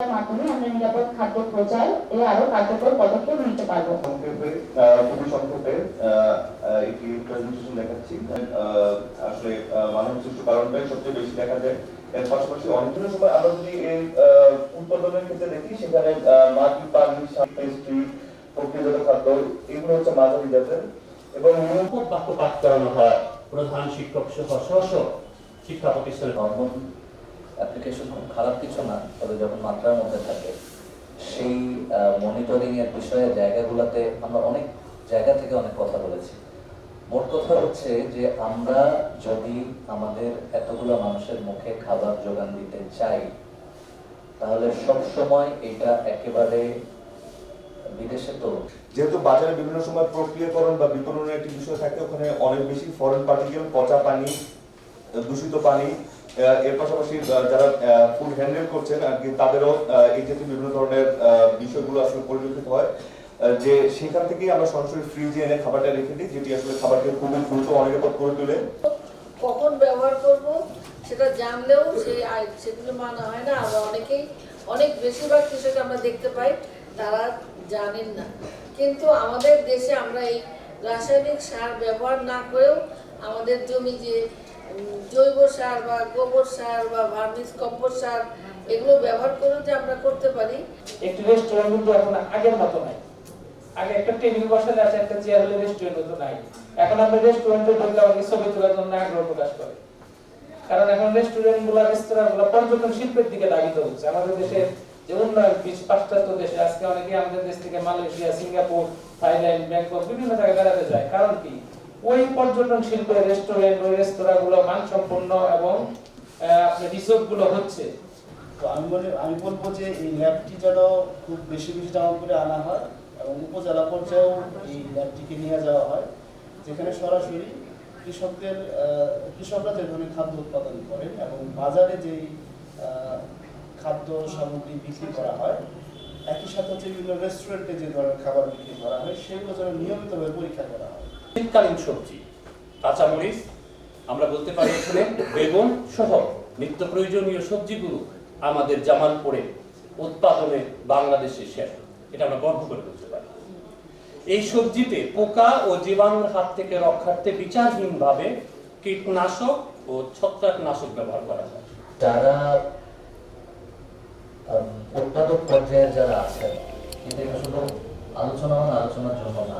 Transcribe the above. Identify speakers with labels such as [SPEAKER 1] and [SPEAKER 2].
[SPEAKER 1] মাধ্যমে আমরা নিরাপদ খাদ্য প্রচার এ আরও কার্যকর পদক্ষেপ নিতে পারব।
[SPEAKER 2] সংক্ষেপে খুবই সংক্ষেপে আহ, আহ, একটি প্রেজেন্টেশন দেখাচ্ছি। আসলে মানব সৃষ্ট কারণটাই সবচেয়ে বেশি দেখা যায়। এর পাশাপাশি অনেক সময় আমরা যদি এই উৎপাদনের ক্ষেত্রে দেখি সেখানে মাটি পানি পেস্ট্রি প্রক্রিয়াজাত খাদ্য এগুলো হচ্ছে মাঝারি জাতের। এবং
[SPEAKER 3] খুব বাক্য পাঠ করানো হয়। প্রধান শিক্ষক সহ স্ব শিক্ষা প্রতিষ্ঠানে
[SPEAKER 4] হরমোন অ্যাপ্লিকেশন খারাপ কিছু না, তবে যখন মাত্রার মধ্যে থাকে, সেই মনিটরিং এর বিষয়ে জায়গাগুলোতে আমরা অনেক জায়গা থেকে অনেক কথা বলেছি। মোট কথা হচ্ছে যে আমরা যদি আমাদের এতগুলো মানুষের মুখে খাবার যোগান দিতে চাই, তাহলে সব সময় এটা একেবারে বিদেশে তো
[SPEAKER 2] যেহেতু বাজারে বিভিন্ন সময় প্রক্রিয়াকরণ বা বিপণনের একটি বিষয় থাকে, ওখানে অনেক বেশি ফরেন পার্টিকেল পচা পানি, দূষিত পানি এর পাশাপাশি যারা ফুড হ্যান্ডেল করছেন, আর কি, তাদেরও এই জাতীয় বিভিন্ন ধরনের বিষয়গুলো আসলে পরিলক্ষিত হয়। যে সেখান থেকেই আমরা সরাসরি ফ্রিজে এনে খাবারটা রেখে দিই, যেটি আসলে খাবারকে খুবই দ্রুত অনিরাপদ করে তোলে।
[SPEAKER 5] কখন ব্যবহার করব সেটা জানলেও সেই সেগুলো মানা হয় না। আমরা অনেকেই, অনেক বেশিরভাগ কৃষক আমরা দেখতে পাই, তারা জানেন না। কিন্তু আমাদের দেশে আমরা এই রাসায়নিক সার ব্যবহার না করেও আমাদের জমি যে জৈব সার বা গোবর সার বা ভার্মিস কম্পোস্ট সার এগুলো ব্যবহার করেও যে আমরা করতে পারি।
[SPEAKER 6] একটি রেস্টুরেন্ট কিন্তু এখন আগের মতো নাই। আগে একটা টেবিল বসালে আছে একটা চেয়ার হলে রেস্টুরেন্ট হতো নাই। এখন আমরা রেস্টুরেন্টে ঢুকলে আমাকে ছবি তোলার জন্য আগ্রহ প্রকাশ করে। কারণ এখন রেস্টুরেন্টগুলা রেস্তোরাঁ গুলা পর্যটন শিল্পের দিকে দাবিত হচ্ছে। আমাদের দেশের যে উন্নয়ন বিশ্ব পাশ্চাত্য দেশে, আজকে অনেকে আমাদের দেশ থেকে মালয়েশিয়া, সিঙ্গাপুর, থাইল্যান্ড, ব্যাংকক বিভিন্ন জায়গায় বেড়াতে যায়। কারণ কি? ওই পর্যটন শিল্পের রেস্টুরেন্ট ওই রেস্তোরাঁ গুলো মানসম্পন্ন এবং আহ, আপনার রিসোর্টগুলো হচ্ছে।
[SPEAKER 7] তো আমি মনে আমি বলব যে এই ল্যাবটি যেন খুব বেশি বেশি দাম করে আনা হয় এবং উপজেলা পর্যায়েও এই ল্যাবটিকে নিয়ে যাওয়া হয় যেখানে সরাসরি কৃষকদের কৃষকরা যে ধরনের খাদ্য উৎপাদন করেন এবং বাজারে যেই খাদ্য সামগ্রী বিক্রি করা হয় একই সাথে হচ্ছে বিভিন্ন রেস্টুরেন্টে যে ধরনের খাবার বিক্রি করা হয় সেগুলো যেন নিয়মিতভাবে পরীক্ষা করা হয়।
[SPEAKER 3] শীতকালীন সবজি, কাঁচামরিচ, আমরা বলতে পারি এখানে বেগুন সহ নিত্য প্রয়োজনীয় সবজিগুলো আমাদের জামালপুরে উৎপাদনে বাংলাদেশে শেষ। এটা আমরা গর্ব করে বলতে পারি। এই সবজিতে পোকা ও জীবাণুর হাত থেকে রক্ষার্থে বিচারহীনভাবে কীটনাশক ও ছত্রাকনাশক ব্যবহার করা হয়।
[SPEAKER 4] যারা উৎপাদক পর্যায়ে যারা আছেন এটা শুধু আলোচনা মানে আলোচনার জন্য না।